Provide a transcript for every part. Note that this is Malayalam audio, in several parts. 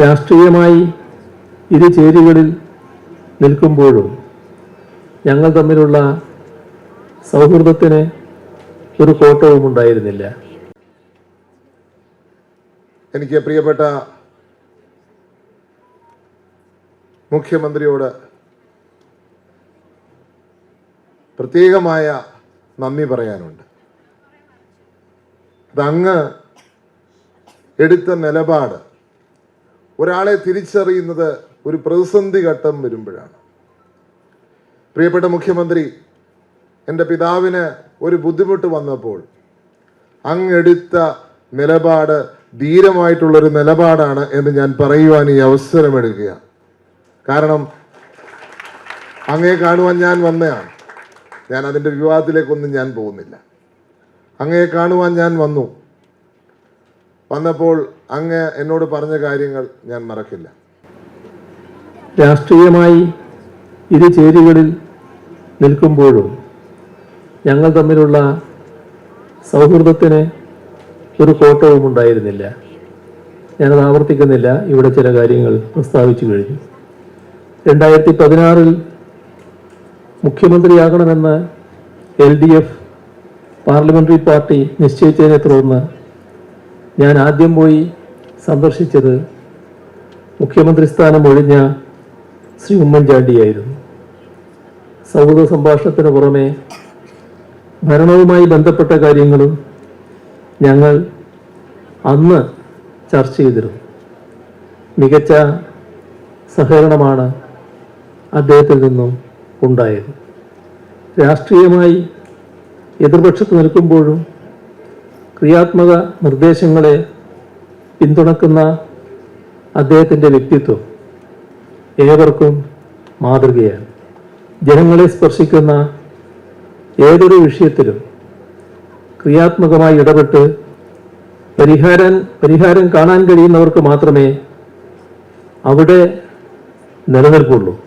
രാഷ്ട്രീയമായി ഇരു ചേരികളിൽ നിൽക്കുമ്പോഴും ഞങ്ങൾ തമ്മിലുള്ള സൗഹൃദത്തിന് ഒരു കോട്ടവും ഉണ്ടായിരുന്നില്ല. എനിക്ക് പ്രിയപ്പെട്ട മുഖ്യമന്ത്രിയോട് പ്രത്യേകമായ നന്ദി പറയാനുണ്ട്. അതങ്ങ് എടുത്ത നിലപാട് ഒരാളെ തിരിച്ചറിയുന്നത് ഒരു പ്രതിസന്ധി ഘട്ടം വരുമ്പോഴാണ്. പ്രിയപ്പെട്ട മുഖ്യമന്ത്രി എന്റെ പിതാവിന് ഒരു ബുദ്ധിമുട്ട് വന്നപ്പോൾ അങ്ങെടുത്ത നിലപാട് ധീരമായിട്ടുള്ളൊരു നിലപാടാണ് എന്ന് ഞാൻ പറയുവാൻ ഈ അവസരമെടുക്കുക കാരണം അങ്ങേ കാണുവാൻ ഞാൻ വന്നതാണ് ഞാൻ അതിന്റെ വിവാദത്തിലേക്കൊന്നും ഞാൻ പോകുന്നില്ല. അങ്ങേ കാണുവാൻ ഞാൻ വന്നു. വന്നപ്പോൾ അങ്ങ് എന്നോട് പറഞ്ഞ കാര്യങ്ങൾ ഞാൻ മറക്കില്ല. രാഷ്ട്രീയമായി ഇരു ചേരികളിൽ നിൽക്കുമ്പോഴും ഞങ്ങൾ തമ്മിലുള്ള സൗഹൃദത്തിന് ഒരു കോട്ടവും ഉണ്ടായിരുന്നില്ല. ഞാനത് ആവർത്തിക്കുന്നില്ല. ഇവിടെ ചില കാര്യങ്ങൾ പ്രസ്താവിച്ചു കഴിഞ്ഞു. രണ്ടായിരത്തി പതിനാറിൽ മുഖ്യമന്ത്രിയാകണമെന്ന് L D F parliamentary party നിശ്ചയിച്ചതിനെ തുടർന്ന് ഞാൻ ആദ്യം പോയി സന്ദർശിച്ചത് മുഖ്യമന്ത്രി സ്ഥാനം ഒഴിഞ്ഞ ശ്രീ ഉമ്മൻചാണ്ടിയായിരുന്നു. സൗഹൃദ സംഭാഷണത്തിന് പുറമെ ഭരണവുമായി ബന്ധപ്പെട്ട കാര്യങ്ങളും ഞങ്ങൾ അന്ന് ചർച്ച ചെയ്തിരുന്നു. മികച്ച സഹകരണമാണ് അദ്ദേഹത്തിൽ നിന്നും ഉണ്ടായത്. രാഷ്ട്രീയമായി എതിർപക്ഷത്ത് നിൽക്കുമ്പോഴും ക്രിയാത്മക നിർദ്ദേശങ്ങളെ പിന്തുണക്കുന്ന അദ്ദേഹത്തിന്റെ വ്യക്തിത്വം ഏവർക്കും മാതൃകയാണ്. ജനങ്ങളെ സ്പർശിക്കുന്ന ഏതൊരു വിഷയത്തിലും ക്രിയാത്മകമായി ഇടപെട്ട് പരിഹാരം പരിഹാരം കാണാൻ കഴിയുന്നവർക്ക് മാത്രമേ അവിടെ നിലനിൽപ്പുള്ളൂ.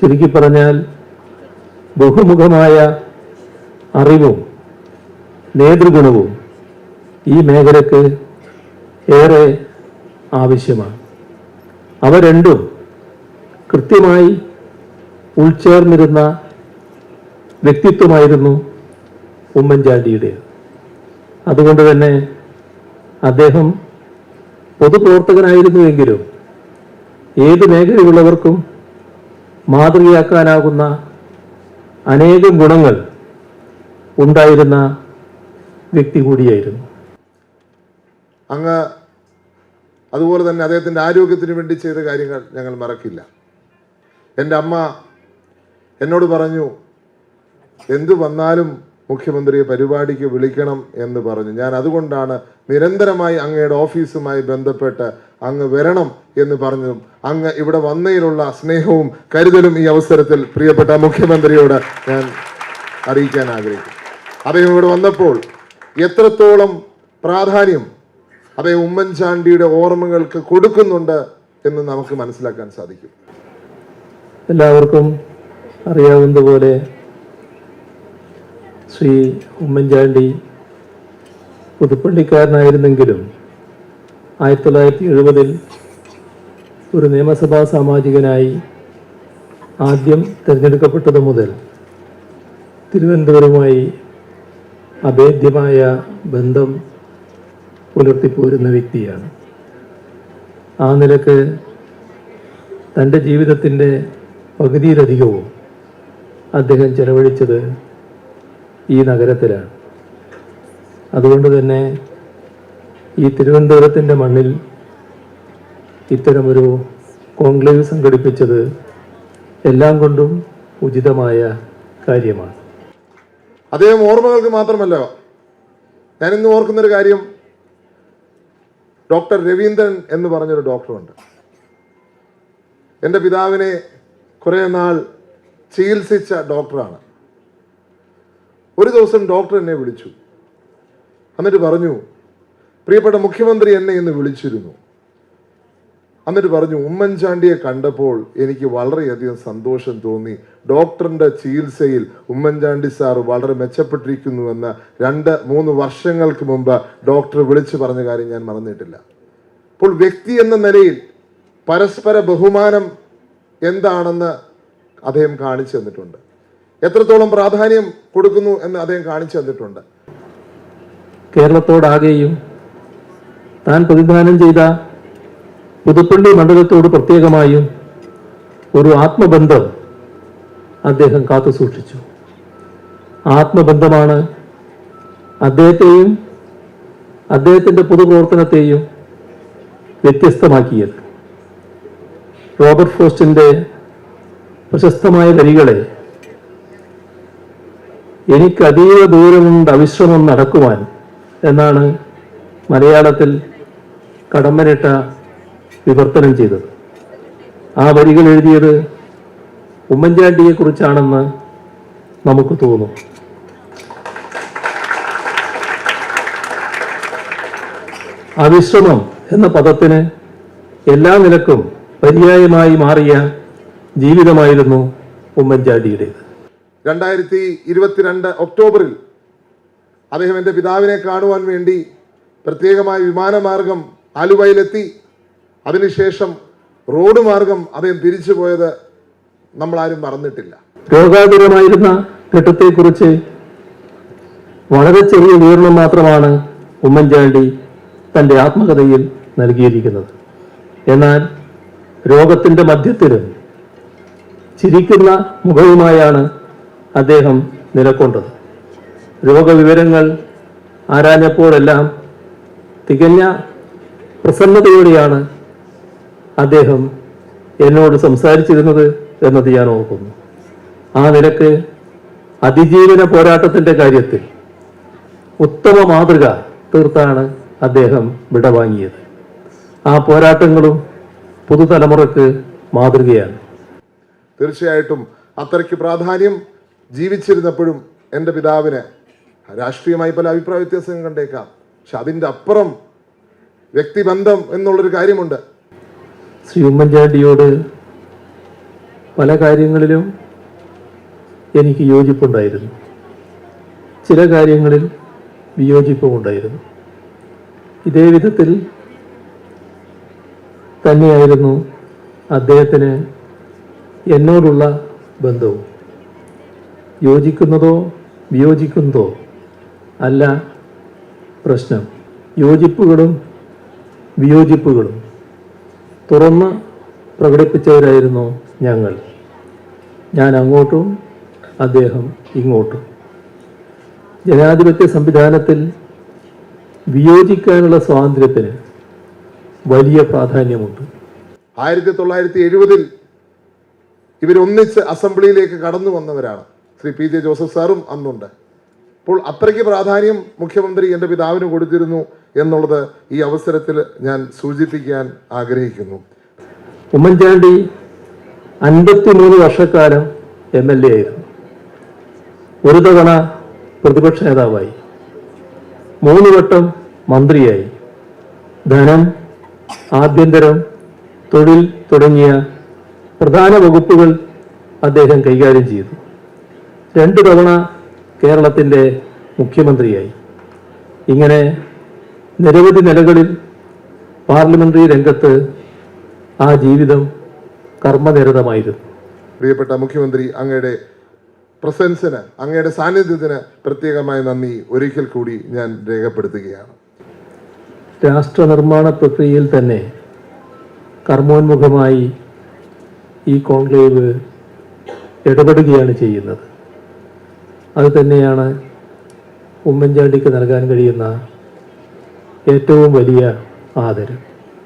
ചുരുക്കി പറഞ്ഞാൽ ബഹുമുഖമായ അറിവും നേതൃഗുണവും ഈ മേഖലയ്ക്ക് ഏറെ ആവശ്യമാണ്. അവ രണ്ടും കൃത്യമായി ഉൾച്ചേർന്നിരുന്ന വ്യക്തിത്വമായിരുന്നു ഉമ്മൻചാണ്ടിയുടെ. അതുകൊണ്ട് തന്നെ അദ്ദേഹം പൊതുപ്രവർത്തകനായിരുന്നുവെങ്കിലും ഏത് മേഖലയുള്ളവർക്കും മാതൃകയാക്കാനാകുന്ന അനേകം ഗുണങ്ങൾ ഉണ്ടായിരുന്ന വ്യക്തി കൂടിയായിരുന്നു. അങ്ങ് അതുപോലെ തന്നെ അദ്ദേഹത്തിന്റെ ആരോഗ്യത്തിന് വേണ്ടി ചെയ്ത കാര്യങ്ങൾ ഞങ്ങൾ മറക്കില്ല. എന്റെ അമ്മ എന്നോട് പറഞ്ഞു എന്തു വന്നാലും മുഖ്യമന്ത്രിയെ പരിപാടിക്ക് വിളിക്കണം എന്ന് പറഞ്ഞു. ഞാൻ അതുകൊണ്ടാണ് നിരന്തരമായി അങ്ങയുടെ ഓഫീസുമായി ബന്ധപ്പെട്ട് അങ്ങ് വരണം എന്ന് പറഞ്ഞതും അങ്ങ് ഇവിടെ വന്നതിലുള്ള സ്നേഹവും കരുതലും ഈ അവസരത്തിൽ പ്രിയപ്പെട്ട മുഖ്യമന്ത്രിയോട് ഞാൻ അറിയിക്കാൻ ആഗ്രഹിക്കുന്നു. അദ്ദേഹം ഇവിടെ വന്നപ്പോൾ എത്രത്തോളം പ്രാധാന്യം അതേ ഉമ്മൻചാണ്ടിയുടെ ഓർമ്മകൾക്ക് കൊടുക്കുന്നുണ്ട് എന്ന് നമുക്ക് മനസ്സിലാക്കാൻ സാധിക്കും. എല്ലാവർക്കും അറിയാവുന്നതുപോലെ ശ്രീ ഉമ്മൻചാണ്ടി പുതുപ്പള്ളിക്കാരനായിരുന്നെങ്കിലും ആയിരത്തി തൊള്ളായിരത്തി എഴുപതിൽ ഒരു നിയമസഭാ സാമാജികനായി ആദ്യം തിരഞ്ഞെടുക്കപ്പെട്ടത് മുതൽ തിരുവനന്തപുരവുമായി അഭേദ്യമായ ബന്ധം പുലർത്തിപ്പോരുന്ന വ്യക്തിയാണ്. ആ നിലയ്ക്ക് തന്റെ ജീവിതത്തിന്റെ പകുതിയിലധികവും അദ്ദേഹം ചെലവഴിച്ചത് ഈ നഗരത്തിലാണ്. അതുകൊണ്ട് തന്നെ ഈ തിരുവനന്തപുരത്തിന്റെ മണ്ണിൽ ഇത്തരമൊരു കോൺക്ലേവ് സംഘടിപ്പിച്ചത് എല്ലാം കൊണ്ടും ഉചിതമായ കാര്യമാണ്. അദ്ദേഹം ഓർമ്മകൾക്ക് മാത്രമല്ല ഞാനിന്ന് ഓർക്കുന്നൊരു കാര്യം ഡോക്ടർ രവീന്ദ്രൻ എന്ന് പറഞ്ഞൊരു ഡോക്ടറുണ്ട്. എന്റെ പിതാവിനെ കുറേ നാൾ ചികിത്സിച്ച ഡോക്ടറാണ്. ഒരു ദിവസം ഡോക്ടർ എന്നെ വിളിച്ചു. എന്നിട്ട് പറഞ്ഞു പ്രിയപ്പെട്ട മുഖ്യമന്ത്രി എന്നെ ഇന്ന് വിളിച്ചിരുന്നു. എന്നിട്ട് പറഞ്ഞു ഉമ്മൻചാണ്ടിയെ കണ്ടപ്പോൾ എനിക്ക് വളരെയധികം സന്തോഷം തോന്നി. ഡോക്ടറിന്റെ ചികിത്സയിൽ ഉമ്മൻചാണ്ടി സാർ വളരെ മെച്ചപ്പെട്ടിരിക്കുന്നുവെന്ന് രണ്ട് മൂന്ന് വർഷങ്ങൾക്ക് മുമ്പ് ഡോക്ടർ വിളിച്ചു പറഞ്ഞ കാര്യം ഞാൻ മറന്നിട്ടില്ല. അപ്പോൾ വ്യക്തി എന്ന നിലയിൽ പരസ്പര ബഹുമാനം എന്താണെന്ന് അദ്ദേഹം കാണിച്ചു തന്നിട്ടുണ്ട്. എത്രത്തോളം പ്രാധാന്യം കൊടുക്കുന്നു എന്ന് അദ്ദേഹം കാണിച്ചു തന്നിട്ടുണ്ട്. കേരളത്തോടാകെയും താൻ പ്രതിദാനം ചെയ്ത പുതുപ്പള്ളി മണ്ഡലത്തോട് പ്രത്യേകമായും ഒരു ആത്മബന്ധം അദ്ദേഹം കാത്തു സൂക്ഷിച്ചു. ആത്മബന്ധമാണ് അദ്ദേഹത്തെയും അദ്ദേഹത്തിന്റെ പൊതുപ്രവർത്തനത്തെയും വ്യത്യസ്തമാക്കിയത്. റോബർട്ട് ഫോസ്റ്റിന്റെ പ്രശസ്തമായ വരികളെ എനിക്ക് അതീവ ദൂരമുണ്ട് അവിശ്രമം നടക്കുവാൻ എന്നാണ് മലയാളത്തിൽ കടമ്പനിട്ട വിവർത്തനം ചെയ്തത്. ആ വരികൾ എഴുതിയത് ഉമ്മൻചാണ്ടിയെ കുറിച്ചാണെന്ന് നമുക്ക് തോന്നും. അവിശ്രമം എന്ന പദത്തിന് എല്ലാ നിലക്കും പര്യായമായി മാറിയ ജീവിതമായിരുന്നു ഉമ്മൻചാണ്ടിയുടേത്. രണ്ടായിരത്തി ഇരുപത്തിരണ്ട് ഒക്ടോബറിൽ അദ്ദേഹം എന്റെ പിതാവിനെ കാണുവാൻ വേണ്ടി പ്രത്യേകമായ വിമാനമാർഗം ആലുവയിലെത്തി. അതിനുശേഷം റോഡ് മാർഗം അദ്ദേഹം തിരിച്ചു പോയത് നമ്മൾ ആരും മറന്നിട്ടില്ല. രോഗാതുരമായിരുന്ന ഘട്ടത്തെക്കുറിച്ച് വളരെ ചെറിയ വിവരണം മാത്രമാണ് ഉമ്മൻചാണ്ടി തന്റെ ആത്മകഥയിൽ നൽകിയിരിക്കുന്നത്. എന്നാൽ രോഗത്തിന്റെ മധ്യത്തിലും ചിരിക്കുന്ന മുഖവുമായാണ് അദ്ദേഹം നിലക്കൊണ്ടത്. രോഗവിവരങ്ങൾ ആരാഞ്ഞപ്പോഴെല്ലാം തികഞ്ഞ പ്രസന്നതയോടെയാണ് അദ്ദേഹം എന്നോട് സംസാരിച്ചിരുന്നത് എന്നത് ഞാൻ ഓർക്കുന്നു. ആ നിലയ്ക്ക് അതിജീവന പോരാട്ടത്തിന്റെ കാര്യത്തിൽ ഉത്തമ മാതൃക തീർത്താണ് അദ്ദേഹം വിടവാങ്ങിയത്. ആ പോരാട്ടങ്ങളും പുതുതലമുറക്ക് മാതൃകയാണ്. തീർച്ചയായിട്ടും അത്രയ്ക്ക് പ്രാധാന്യം ജീവിച്ചിരുന്നപ്പോഴും എന്റെ പിതാവിന് രാഷ്ട്രീയമായി പല അഭിപ്രായ വ്യത്യാസങ്ങൾ കണ്ടേക്കാം. പക്ഷെ അതിന്റെ അപ്പുറം വ്യക്തിബന്ധം എന്നുള്ളൊരു കാര്യമുണ്ട്. ശ്രീ ഉമ്മൻചാണ്ടിയോട് പല കാര്യങ്ങളിലും എനിക്ക് യോജിപ്പുണ്ടായിരുന്നു. ചില കാര്യങ്ങളിൽ വിയോജിപ്പുമുണ്ടായിരുന്നു. ഇതേ വിധത്തിൽ തന്നെയായിരുന്നു അദ്ദേഹത്തിന് എന്നോടുള്ള ബന്ധവും. യോജിക്കുന്നതോ വിയോജിക്കുന്നതോ അല്ല പ്രശ്നം. യോജിപ്പുകളും വിയോജിപ്പുകളും തുറന്ന് പ്രകടിപ്പിച്ചവരായിരുന്നു ഞങ്ങൾ. ഞാൻ അങ്ങോട്ടും അദ്ദേഹം ഇങ്ങോട്ടും. ജനാധിപത്യ സംവിധാനത്തിൽ വിയോജിക്കാനുള്ള സ്വാതന്ത്ര്യത്തിന് വലിയ പ്രാധാന്യമുണ്ട്. ആയിരത്തി തൊള്ളായിരത്തി എഴുപതിൽ ഇവരൊന്നിച്ച് അസംബ്ലിയിലേക്ക് കടന്നു വന്നവരാണ് ശ്രീ പി ജെ ജോസഫ് സാറും അന്നുണ്ട്. അപ്പോൾ അത്രയ്ക്ക് പ്രാധാന്യം മുഖ്യമന്ത്രി എന്റെ പിതാവിന് കൊടുത്തിരുന്നു. എന്നുള്ളത് ഈ അവസരത്തിൽ ഞാൻ സൂചിപ്പിക്കാൻ ആഗ്രഹിക്കുന്നു. ഉമ്മൻചാണ്ടി അൻപത്തിമൂന്ന് വർഷക്കാലം എം എൽ എ ആയിരുന്നു. ഒരു തവണ പ്രതിപക്ഷ നേതാവായി. മൂന്ന് വട്ടം മന്ത്രിയായി. ധനം ആഭ്യന്തരം തൊഴിൽ തുടങ്ങിയ പ്രധാന വകുപ്പുകൾ അദ്ദേഹം കൈകാര്യം ചെയ്തു. രണ്ടു തവണ കേരളത്തിന്റെ മുഖ്യമന്ത്രിയായി. ഇങ്ങനെ നിരവധി നിലകളിൽ പാർലമെന്ററി രംഗത്ത് ആ ജീവിതം കർമ്മനിരതമായിരുന്നു. പ്രിയപ്പെട്ട മുഖ്യമന്ത്രി അങ്ങയുടെ പ്രസൻസിന് അങ്ങയുടെ സാന്നിധ്യത്തിന് പ്രത്യേകമായ നന്ദി. ഒരിക്കൽ കൂടി ഞാൻ രേഖപ്പെടുത്തുകയാണ്. രാഷ്ട്ര നിർമ്മാണ പ്രക്രിയയിൽ തന്നെ കർമ്മോന്മുഖമായി ഈ കോൺക്ലേവ് ഇടപെടുകയാണ് ചെയ്യുന്നത്. അത് തന്നെയാണ് ഉമ്മൻചാണ്ടിക്ക് നൽകാൻ കഴിയുന്ന ഏറ്റവും വലിയ ആദരം.